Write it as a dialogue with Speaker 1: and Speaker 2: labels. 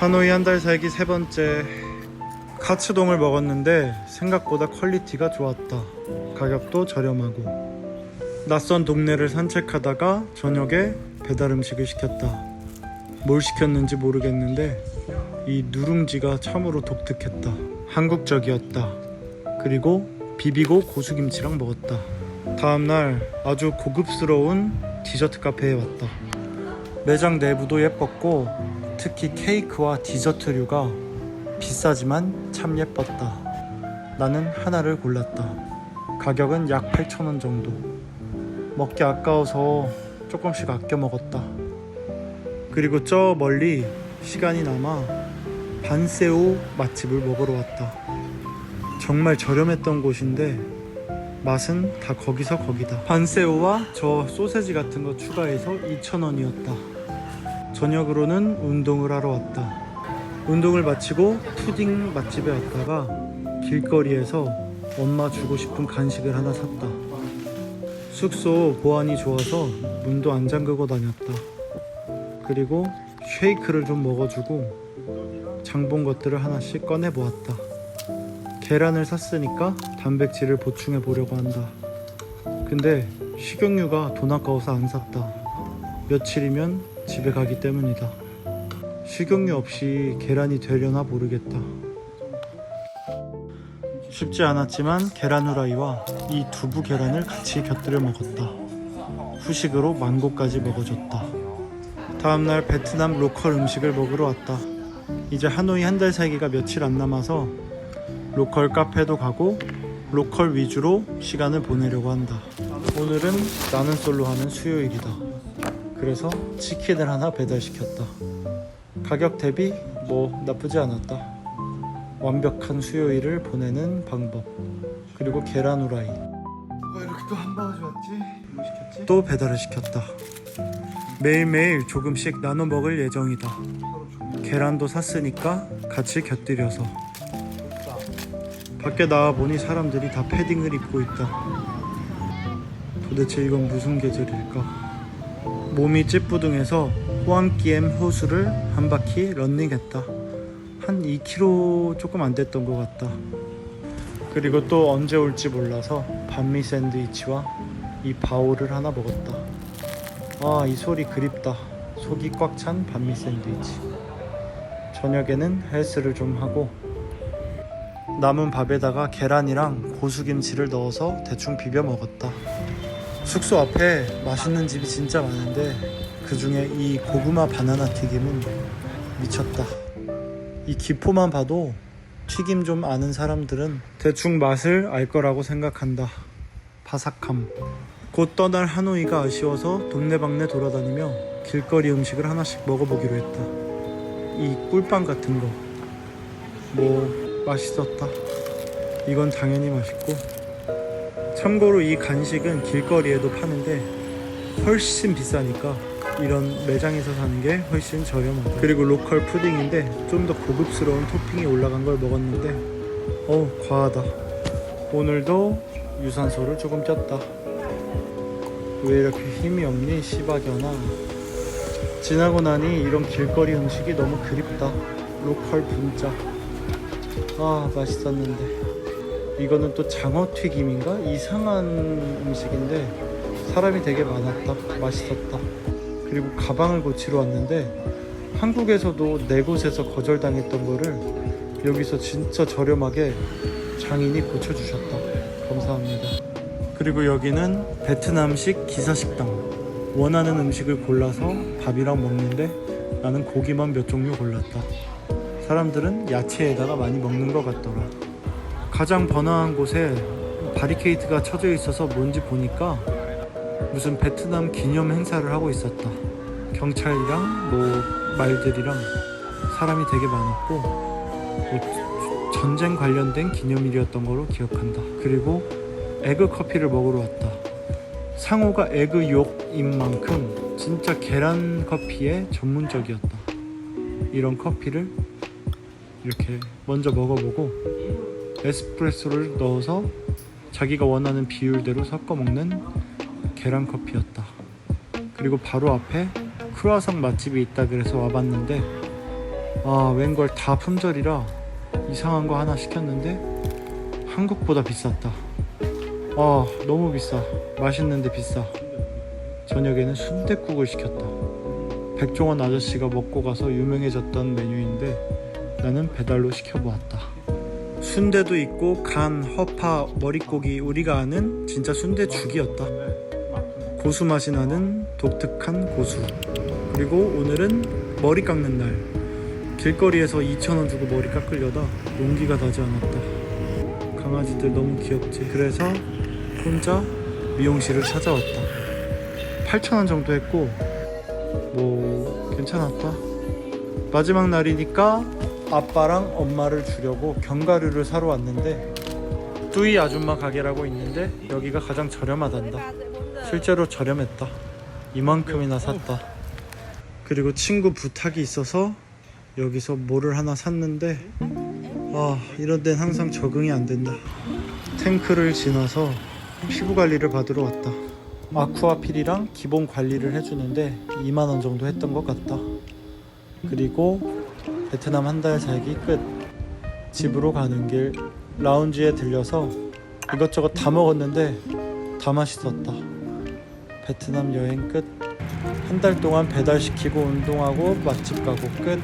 Speaker 1: 하노이 한 달 살기 세 번째 카츠동을 먹었는데 생각보다 퀄리티가 좋았다. 가격도 저렴하고 낯선 동네를 산책하다가 저녁에 배달 음식을 시켰다. 뭘 시켰는지 모르겠는데 이 누룽지가 참으로 독특했다. 한국적이었다. 그리고 비비고 고수김치랑 먹었다. 다음날 아주 고급스러운 디저트 카페에 왔다. 매장 내부도 예뻤고 특히 케이크와 디저트류가 비싸지만 참 예뻤다. 나는 하나를 골랐다. 가격은 약 8,000원 정도. 먹기 아까워서 조금씩 아껴 먹었다. 그리고 저 멀리 시간이 남아 반세오 맛집을 먹으러 왔다. 정말 저렴했던 곳인데 맛은 다 거기서 거기다. 반세오와 저 소세지 같은 거 추가해서 2,000원이었다. 저녁으로는 운동을 하러 왔다. 운동을 마치고 푸딩 맛집에 왔다가 길거리에서 엄마 주고 싶은 간식을 하나 샀다. 숙소 보안이 좋아서 문도 안 잠그고 다녔다. 그리고 쉐이크를 좀 먹어주고 장본 것들을 하나씩 꺼내 보았다. 계란을 샀으니까 단백질을 보충해 보려고 한다. 근데 식용유가 돈 아까워서 안 샀다. 며칠이면 집에 가기 때문이다. 식용유 없이 계란이 되려나 모르겠다. 쉽지 않았지만 계란 후라이와 이 두부 계란을 같이 곁들여 먹었다. 후식으로 망고까지 먹어줬다. 다음날 베트남 로컬 음식을 먹으러 왔다. 이제 하노이 한 달 살기가 며칠 안 남아서 로컬 카페도 가고 로컬 위주로 시간을 보내려고 한다. 오늘은 나는 솔로 하는 수요일이다. 그래서 치킨을 하나 배달시켰다. 가격 대비 뭐 나쁘지 않았다. 완벽한 수요일을 보내는 방법. 그리고 계란 후라이.
Speaker 2: 왜 이렇게 또 한 바가지 왔지? 뭐 시켰지?
Speaker 1: 또 배달을 시켰다. 매일매일 조금씩 나눠 먹을 예정이다. 계란도 샀으니까 같이 곁들여서. 밖에 나와 보니 사람들이 다 패딩을 입고 있다. 도대체 이건 무슨 계절일까? 몸이 찌뿌둥해서 호안기엠 호수를 한 바퀴 런닝했다. 한 2km 조금 안 됐던 것 같다. 그리고 또 언제 올지 몰라서 반미 샌드위치와 이 바오를 하나 먹었다. 아, 이 소리 그립다. 속이 꽉 찬 반미 샌드위치. 저녁에는 헬스를 좀 하고 남은 밥에다가 계란이랑 고수김치를 넣어서 대충 비벼 먹었다. 숙소 앞에 맛있는 집이 진짜 많은데 그 중에 이 고구마 바나나 튀김은 미쳤다. 이 기포만 봐도 튀김 좀 아는 사람들은 대충 맛을 알 거라고 생각한다. 바삭함. 곧 떠날 하노이가 아쉬워서 동네방네 돌아다니며 길거리 음식을 하나씩 먹어보기로 했다. 이 꿀빵 같은 거. 뭐, 맛있었다. 이건 당연히 맛있고. 참고로 이 간식은 길거리에도 파는데 훨씬 비싸니까 이런 매장에서 사는 게 훨씬 저렴하다. 그리고 로컬 푸딩인데 좀 더 고급스러운 토핑이 올라간 걸 먹었는데 어우 과하다. 오늘도 유산소를 조금 쪘다. 왜 이렇게 힘이 없니 시바견아. 지나고 나니 이런 길거리 음식이 너무 그립다. 로컬 분짜. 아 맛있었는데. 이거는 또 장어 튀김인가? 이상한 음식인데 사람이 되게 많았다. 맛있었다. 그리고 가방을 고치러 왔는데 한국에서도 네 곳에서 거절당했던 거를 여기서 진짜 저렴하게 장인이 고쳐주셨다. 감사합니다. 그리고 여기는 베트남식 기사식당. 원하는 음식을 골라서 밥이랑 먹는데 나는 고기만 몇 종류 골랐다. 사람들은 야채에다가 많이 먹는 것 같더라. 가장 번화한 곳에 바리케이트가 쳐져 있어서 뭔지 보니까 무슨 베트남 기념 행사를 하고 있었다. 경찰이랑 뭐 말들이랑 사람이 되게 많았고 뭐 전쟁 관련된 기념일이었던 거로 기억한다. 그리고 에그 커피를 먹으러 왔다. 상호가 에그 욕인 만큼 진짜 계란 커피에 전문적이었다. 이런 커피를 이렇게 먼저 먹어보고 에스프레소를 넣어서 자기가 원하는 비율대로 섞어 먹는 계란 커피였다. 그리고 바로 앞에 크루아상 맛집이 있다 그래서 와봤는데 아 웬걸 다 품절이라 이상한 거 하나 시켰는데 한국보다 비쌌다. 아 너무 비싸. 맛있는데 비싸. 저녁에는 순댓국을 시켰다. 백종원 아저씨가 먹고 가서 유명해졌던 메뉴인데 나는 배달로 시켜보았다 순대도 있고 간, 허파, 머릿고기 우리가 아는 진짜 순대죽이었다. 고수 맛이 나는 독특한 고수. 그리고 오늘은 머리 깎는 날. 길거리에서 2,000원 주고 머리 깎으려다 용기가 나지 않았다. 강아지들 너무 귀엽지. 그래서 혼자 미용실을 찾아왔다. 8,000원 정도 했고 뭐 괜찮았다. 마지막 날이니까 아빠랑 엄마를 주려고 견과류를 사러 왔는데 뚜이 아줌마 가게라고 있는데 여기가 가장 저렴하단다. 실제로 저렴했다. 이만큼이나 샀다. 그리고 친구 부탁이 있어서 여기서 뭐를 하나 샀는데 아 이런 데는 항상 적응이 안 된다. 탱크를 지나서 피부 관리를 받으러 왔다. 아쿠아필이랑 기본 관리를 해주는데 2만원 정도 했던 것 같다. 그리고 베트남 한 달 살기 끝. 집으로 가는 길 라운지에 들려서 이것저것 다 먹었는데 다 맛있었다. 베트남 여행 끝. 한 달 동안 배달시키고 운동하고 맛집 가고 끝